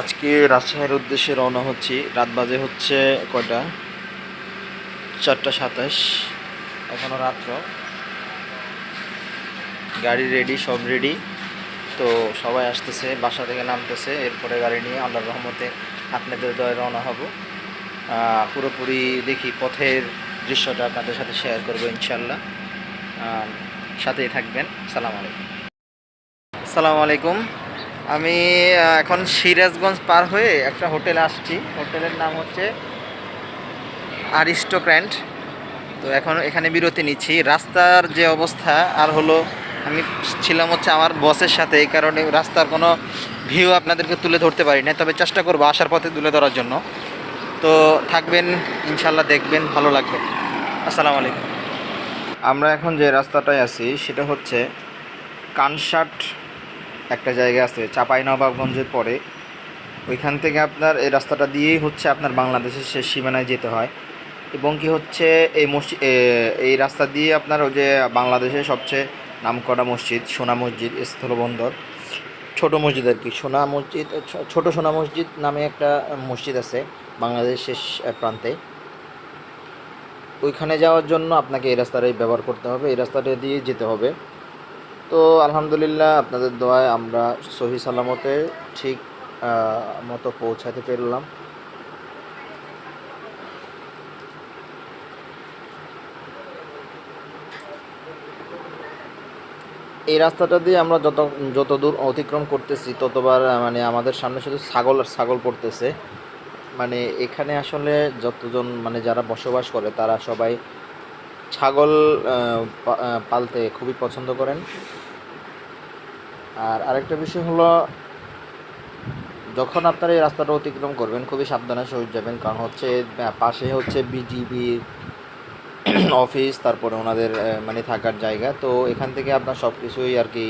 আজকে রাজশাহীর উদ্দেশ্যে রওনা হচ্ছি। রাত বাজে হচ্ছে কয়টা? চারটা সাতাশ। এখনও রাত্র। গাড়ি রেডি সব রেডি তো সবাই আসতেছে, বাসা থেকে নামতেছে। এরপরে গাড়ি নিয়ে আল্লাহর রহমতে আপনাদের দয়ে রওনা হব। পুরোপুরি দেখি পথের দৃশ্যটা আপনাদের সাথে শেয়ার করব ইনশাল্লাহ সাথেই থাকবেন। সালাম আলাইকুম। সালাম আলাইকুম। আমি এখন সিরাজগঞ্জ পার হয়ে একটা হোটেলে আসছি। হোটেলের নাম হচ্ছে আরিস্টোক্র্যান্ট। তো এখন এখানে বিরতি নিচ্ছি। রাস্তার যে অবস্থা, আর হলো আমি ছিলাম হচ্ছে আমার বসের সাথে, এই কারণে রাস্তার কোনো ভিউ আপনাদেরকে তুলে ধরতে পারি না তবে চেষ্টা করব আসার পথে তুলে ধরার জন্য। তো থাকবেন, ইনশাল্লাহ দেখবেন, ভালো লাগবে। আসসালামু আলাইকুম। আমরা এখন যে রাস্তাটায় আছি, সেটা হচ্ছে কানসাট একটা জায়গা আছে চাপাই নবাবগঞ্জের পরে। ওইখান থেকে আপনার এই রাস্তাটা দিয়েই হচ্ছে আপনার বাংলাদেশের শেষ সীমানায় যেতে হয়। এবং কি হচ্ছে, এই মসজিদ এই রাস্তা দিয়ে আপনার ওই যে বাংলাদেশের সবচেয়ে নামকরা মসজিদ, সোনা মসজিদ, স্থলবন্দর। ছোট মসজিদ আর কি, সোনা মসজিদ ছোট সোনা মসজিদ নামে একটা মসজিদ আছে বাংলাদেশের শেষ প্রান্তে। ওইখানে যাওয়ার জন্য আপনাকে এই রাস্তাটাই ব্যবহার করতে হবে, এই রাস্তাটা দিয়ে যেতে হবে। তো আলহামদুলিল্লাহ আপনাদের দোয়ায় আমরা সহি সালামতে ঠিক মতো পৌঁছাতে পেরলাম। এই রাস্তাটা দিয়ে আমরা যত যত দূর অতিক্রম করতেছি, ততবার মানে আমাদের সামনে শুধু ছাগল আর ছাগল পড়তেছে। মানে এখানে আসলে যতজন মানে যারা বসবাস করে, তারা সবাই ছাগল পালতে খুবই পছন্দ করেন। আর আরেকটা বিষয় হলো, যখন আপনারা এই রাস্তাটা অতিক্রম করবেন, খুবই সাবধানে সহিত যাবেন। কারণ হচ্ছে পাশে হচ্ছে বিজিবি অফিস তারপরে ওনাদের মানে থাকার জায়গা। তো এখান থেকে আপনার সব কিছুই আর কি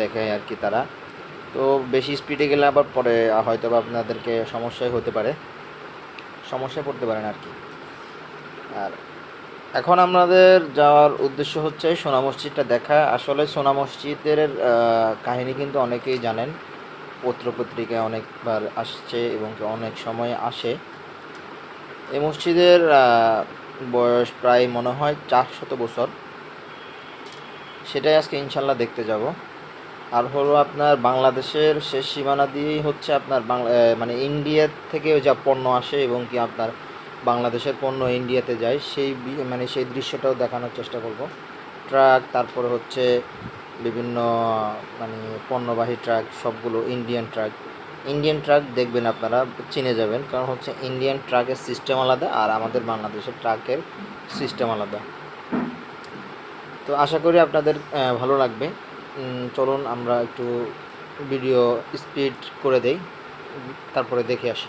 দেখে আর কি তারা। তো বেশি স্পিডে গেলে আবার পরে হয়তো আপনাদেরকে সমস্যায় হতে পারে। সমস্যায় পড়তে পারেন আর কি। আর এখন আমাদের যাওয়ার উদ্দেশ্য হচ্ছে সোনা মসজিদটা দেখা। আসলে সোনা মসজিদের কাহিনী কিন্তু অনেকেই জানেন। পত্রপত্রিকায় অনেকবার আসছে এবং অনেক সময় আসে। এই মসজিদের বয়স প্রায় মনে হয় চারশত বছর। সেটাই আজকে ইনশাল্লাহ দেখতে যাব। আর হলো আপনার বাংলাদেশের শেষ সীমানা দিয়েই হচ্ছে আপনার বাংলা মানে ইন্ডিয়া থেকে যা পণ্য আসে এবং কি আপনার বাংলাদেশের পণ্য ইন্ডিয়াতে যায়, সেই মানে সেই দৃশ্যটাও দেখানোর চেষ্টা করব। ট্রাক, তারপরে হচ্ছে বিভিন্ন মানে পণ্যবাহী ট্রাক, সবগুলো ইন্ডিয়ান ট্রাক। ইন্ডিয়ান ট্রাক দেখবেন আপনারা, চিনে যাবেন, কারণ হচ্ছে ইন্ডিয়ান ট্রাকের সিস্টেম আলাদা আর আমাদের বাংলাদেশের ট্রাকের সিস্টেম আলাদা। তো আশা করি আপনাদের ভালো লাগবে। চলুন আমরা একটু ভিডিও স্পিড করে দেই, তারপরে দেখে আসি।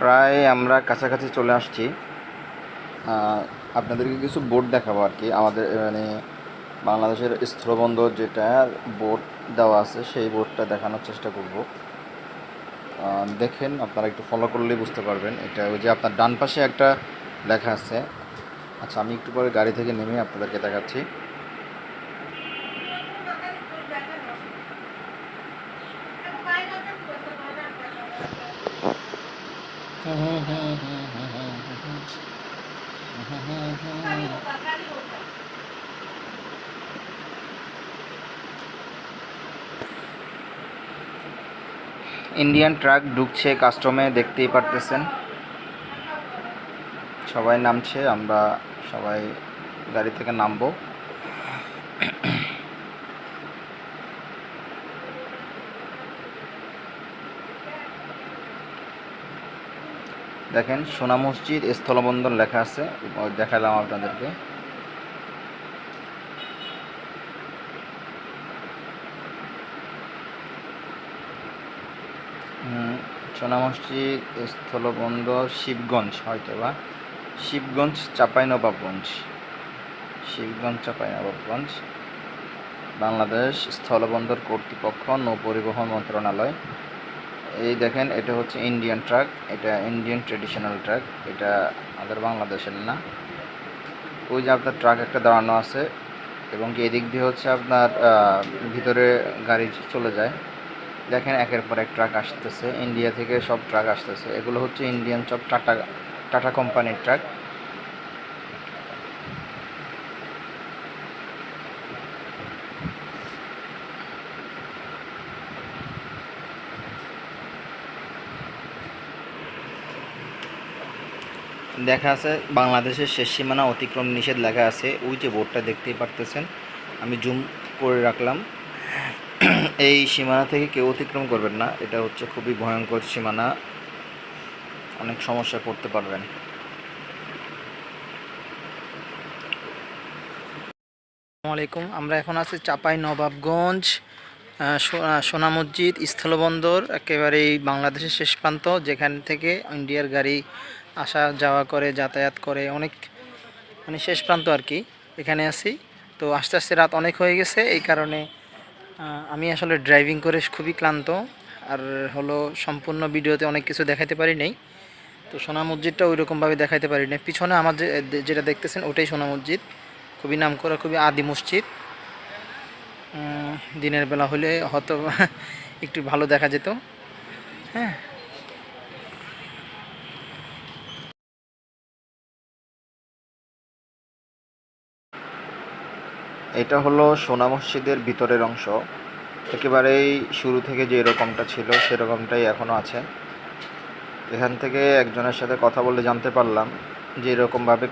প্রায় আমরা কাছাকাছি চলে আসছি। আপনাদেরকে কিছু বোর্ড দেখাবো আর কি। আমাদের মানে বাংলাদেশের স্থলবন্দর যেটা বোর্ড দেওয়া আছে, সেই বোর্ডটা দেখানোর চেষ্টা করব। দেখেন, আপনারা একটু ফলো করলেই বুঝতে পারবেন। এটা ওই যে আপনার ডান পাশে একটা লেখা আছে। আচ্ছা আমি একটু পরে গাড়ি থেকে নেমে আপনাদেরকে দেখাচ্ছি। ইন্ডিয়ান ট্রাক ঢুকছে কাস্টমে দেখতেই পারতেছেন। সবাই নামছে, আমরা সবাই গাড়ি থেকে নামবো। দেখেন সোনা মসজিদ, স্থলবন্দর লেখা আছে, দেখালাম আপনাদেরকে। সোনা মসজিদ, স্থলবন্দর, শিবগঞ্জ হয়তো বা। শিবগঞ্জ, চাঁপাইনবাবগঞ্জ। শিবগঞ্জ, চাঁপাইনবাবগঞ্জ। বাংলাদেশ স্থলবন্দর কর্তৃপক্ষ নৌ পরিবহন মন্ত্রণালয়। এই দেখেন, এটা হচ্ছে ইন্ডিয়ান ট্রাক এটা ইন্ডিয়ান ট্রেডিশনাল ট্রাক এটা আমাদের বাংলাদেশের না। ওই যে আপনার ট্রাক একটা দাঁড়ানো আছে এবং এদিক দিয়ে হচ্ছে আপনার ভিতরে গাড়ি চলে যায়। দেখেন একের পর এক ট্রাক আসতেছে। ইন্ডিয়া থেকে সব ট্রাক আসতেছে। এগুলো হচ্ছে ইন্ডিয়ান সব টাটা টাটা কোম্পানির ট্রাক দেখা আছে, বাংলাদেশের শেষ সীমানা অতিক্রম নিষেধ লেখা আছে। ওই যে বোর্ডটা দেখতেই পারতেছেন। আমি জুম করে রাখলাম। এই সীমানা থেকে কেউ অতিক্রম করবেন না। এটা হচ্ছে খুবই ভয়ঙ্কর সীমানা। অনেক সমস্যায় পড়তে পারবেন। আলাইকুম। আমরা এখন আছি চাপাই নবাবগঞ্জ সোনা মসজিদ, স্থলবন্দর, একেবারেই বাংলাদেশের শেষ প্রান্ত, যেখান থেকে ইন্ডিয়ার গাড়ি আসা যাওয়া করে, যাতায়াত করে, অনেক মানে শেষ প্রান্ত আর কি। এখানে আছি। তো আস্তে আস্তে রাত অনেক হয়ে গেছে। এই কারণে আমি আসলে ড্রাইভিং করে খুবই ক্লান্ত, আর হলো সম্পূর্ণ ভিডিওতে অনেক কিছু দেখাতে পারি নাই। তো সোনা মসজিদটা ওই রকমভাবে দেখাতে পারি নাই। পিছনে আমার যেটা দেখতেছেন, ওটাই সোনা মসজিদ। খুবই নাম করা খুবই আদি মসজিদ। দিনের বেলা হলে হয়তো একটু ভালো দেখা যেত। হ্যাঁ এটা হলো সোনা মসজিদের ভিতরের অংশ। একেবারেই শুরু থেকে যে এরকমটা ছিল, সেরকমটাই এখনও আছে। এখান থেকে একজনের সাথে কথা বলে জানতে পারলাম যে এরকমভাবে